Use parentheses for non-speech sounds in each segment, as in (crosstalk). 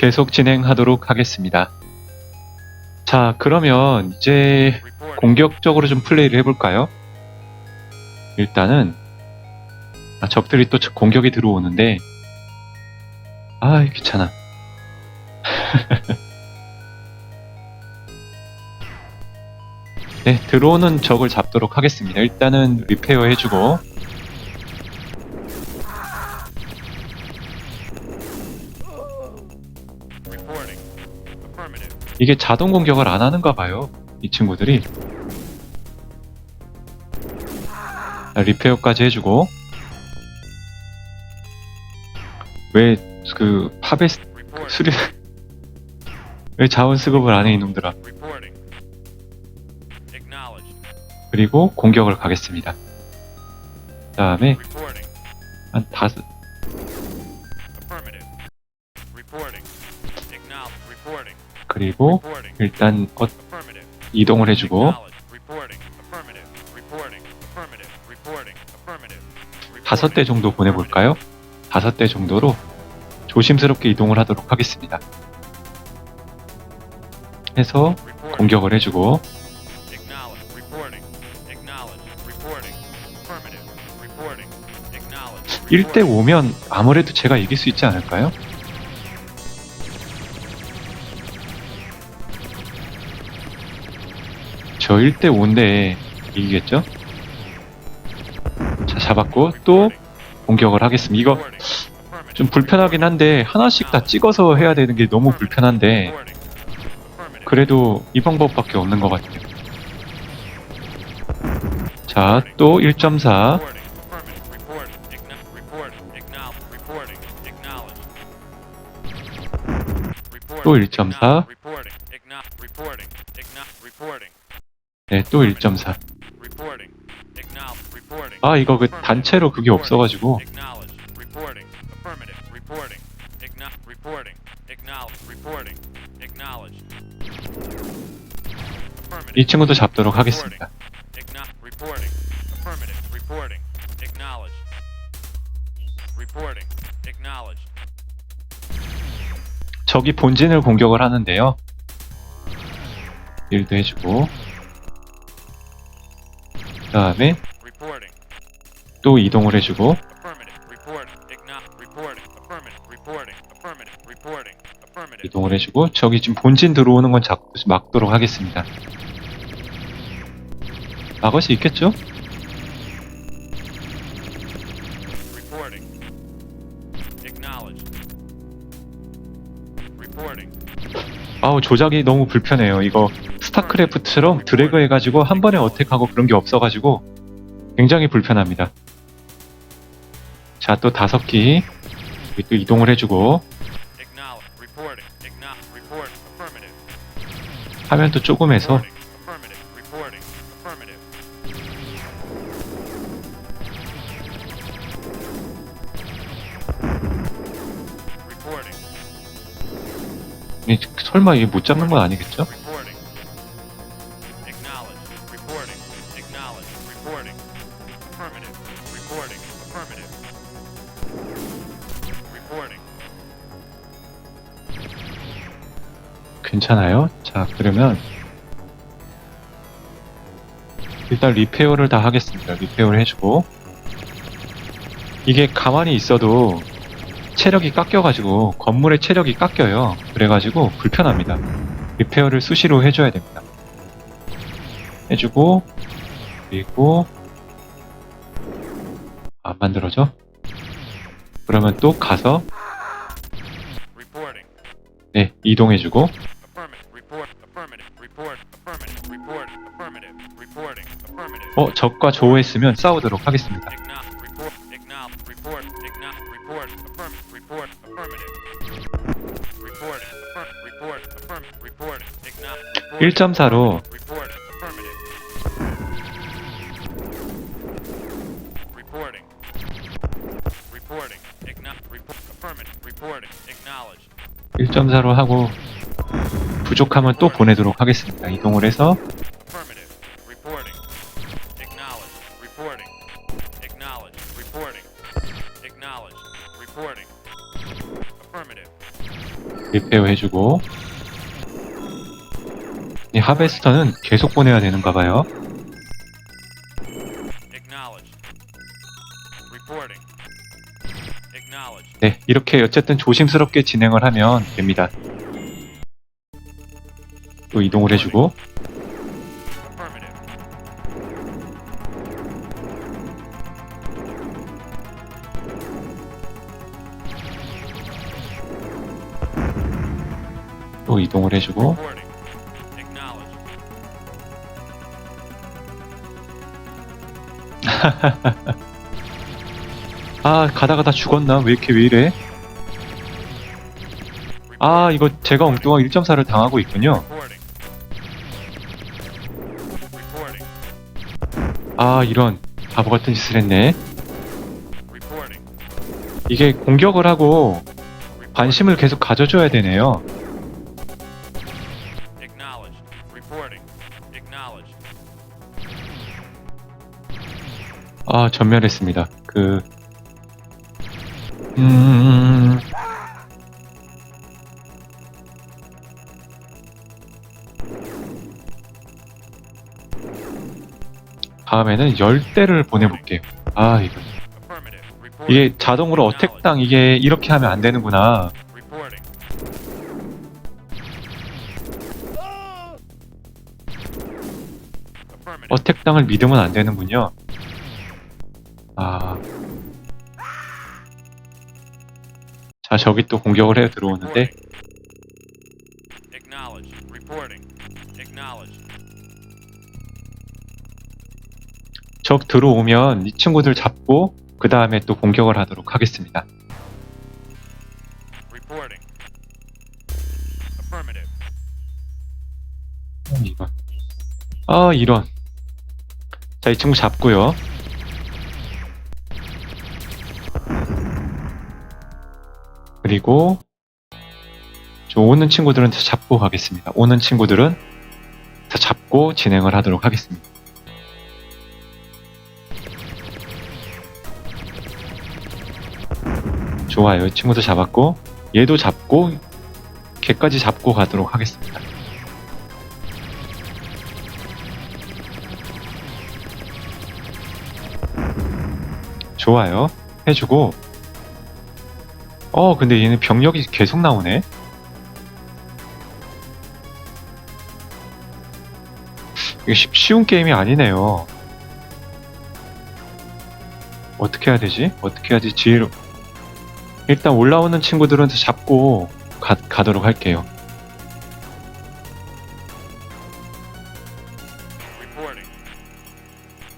계속 진행하도록 하겠습니다. 자, 그러면 이제 공격적으로 좀 플레이를 해볼까요? 일단은 아, 적들이 또 공격이 들어오는데 아 귀찮아 (laughs) 네 들어오는 적을 잡도록 하겠습니다 일단은 리페어 해주고 이게 자동 공격을 안 하는가 봐요 이 친구들이 자, 리페어까지 해주고 왜그 Reporting. (laughs) 수리 왜 자원 수급을 안 해 이놈들아. 그리고 공격을 가겠습니다 그 다음에. 한 다섯. Reporting. 그리고. 일단 어. 이동을 해주고. 다섯 대 정도 보내볼까요? 다섯 대 정도로 조심스럽게 이동을 하도록 하겠습니다. 해서. 공격을 해주고 Acknowledged. Reporting. Acknowledged. Reporting. Affirmative. Reporting. Acknowledged. 1대 5면 아무래도 제가 이길 수 있지 않을까요? 저 1대 5인데 이기겠죠? 자 잡았고 또 공격을 하겠습니다. 이거 좀 불편하긴 한데 하나씩 다 찍어서 해야 되는 게 너무 불편한데 그래도 이 방법밖에 없는 것 같아요. 자, 또 1.4. 또 1.4. 네, 또 1.4. 아, 이거 그 단체로 그게 없어가지고 이 친구도 잡도록 하겠습니다. 적이 본진을 공격을 하는데요. 일도 해주고 그 다음에. 또 이동을 해주고. 이동을 해주고 적이 지금 본진 들어오는 건 잡, 막도록 하겠습니다. 막을 수 있겠죠? 아우 조작이 너무 불편해요. 이거 스타크래프트처럼 드래그 해가지고 한 번에 어택하고 그런 게 없어가지고 굉장히 불편합니다. 자 또 다섯 기 여기 또 이동을 해주고. 화면 또 조금 해서 설마 이게 못 잡는 건 아니겠죠? 괜찮아요. 자 그러면 일단 리페어를 다 하겠습니다. 리페어를 해주고 이게 가만히 있어도 체력이 깎여가지고 건물의 체력이 깎여요. 그래가지고 불편합니다. 리페어를 수시로 해줘야 됩니다. 해주고 그리고 안 만들어져? 그러면 또 가서. 네 이동해주고. 어 적과 조우했으면 싸우도록 하겠습니다. 1.4로 1.4로 하고 부족하면 또 보내도록 하겠습니다. 이동을 해서 리페어 해주고 이 하베스터는 계속 보내야 되는가 봐요. 네, 이렇게 어쨌든 조심스럽게 진행을 하면 됩니다. 또 이동을 해주고. 또 이동을 해주고 (laughs) 아 가다가 다 죽었나? 왜 이렇게 왜 이래? 아 이거 제가 엉뚱한 1.4를 당하고 있군요. 아 이런 바보 같은 짓을 했네. 이게 공격을 하고. 관심을 계속 가져줘야 되네요. 아 전멸했습니다. 그 음... 다음에는 열대를 보내볼게요. 아 이거. 이게 자동으로 어택당 이게 이렇게 하면 안 되는구나. 어택당을 믿으면 안 되는군요. 자, 저기 또 공격을 해 들어오는데. 적 들어오면 이 친구들 잡고, 그 다음에 또 공격을 하도록 하겠습니다. 어, 이건. 아, 이런. 자, 이 친구 잡고요. 그리고, 저 오는 친구들은 다 잡고 가겠습니다. 오는 친구들은 다 잡고 진행을 하도록 하겠습니다. 좋아요. 이 친구도 잡았고, 얘도 잡고, 걔까지 잡고 가도록 하겠습니다. 좋아요. 해주고. 어, 근데 얘는 병력이 계속 나오네. 이게 쉽- 쉬운 게임이 아니네요. 어떻게 해야 되지? 어떻게 해야지? 지혜로. 일단 올라오는 친구들은 다 잡고 가, 가도록 할게요. Reporting.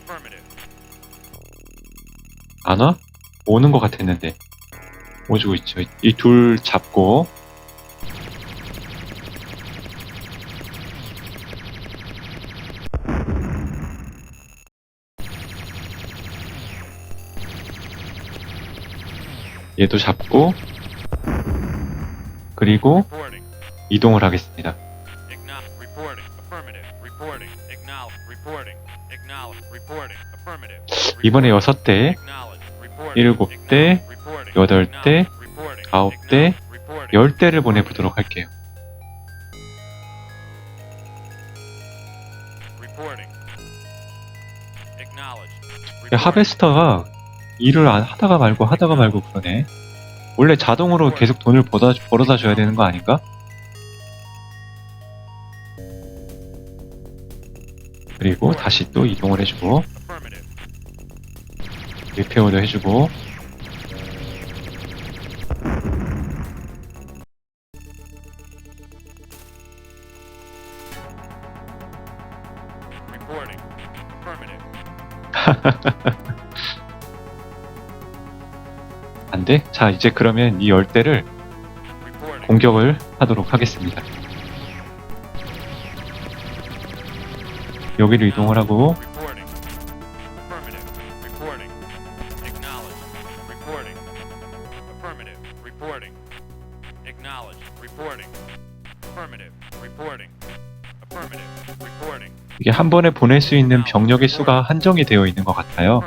Affirmative. 안 와? 오는 것 같았는데. 오지고 있죠. 이 둘 잡고. 얘도 잡고. 그리고. 이동을 하겠습니다. 이번에 Reporting. 여섯 대, Acknowledge. Reporting. 일곱 대, Acknowledge. Reporting. 여덟 대, Acknowledge. Reporting. 아홉 대, Acknowledge. Reporting. 열 대를 보내보도록 할게요. 하베스터가 일을 안 하다가 말고 하다가 말고 그러네. 원래 자동으로 계속 돈을 벌어, 벌어다 줘야 되는 거 아닌가? 그리고 다시 또 이동을 해주고. 리페어도 해주고 (laughs) 안 돼? 자 이제 그러면 이 열대를. 공격을 하도록 하겠습니다. 여기를 이동을 하고. 이게 한 번에 보낼 수 있는 병력의 수가 한정이 되어 있는 것 같아요.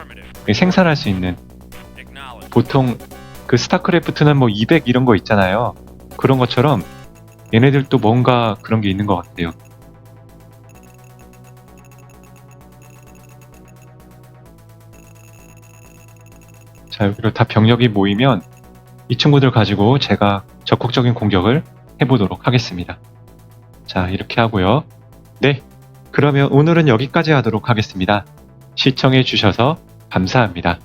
생산할 수 있는. 보통 그 스타크래프트는 뭐 200 이런 거 있잖아요. 그런 것처럼 얘네들도 뭔가 그런 게 있는 것 같아요. 자, 여기로 다 병력이 모이면 이 친구들 가지고 제가 적극적인 공격을 해보도록 하겠습니다. 자, 이렇게 하고요. 네, 그러면 오늘은 여기까지 하도록 하겠습니다. 시청해 주셔서 감사합니다.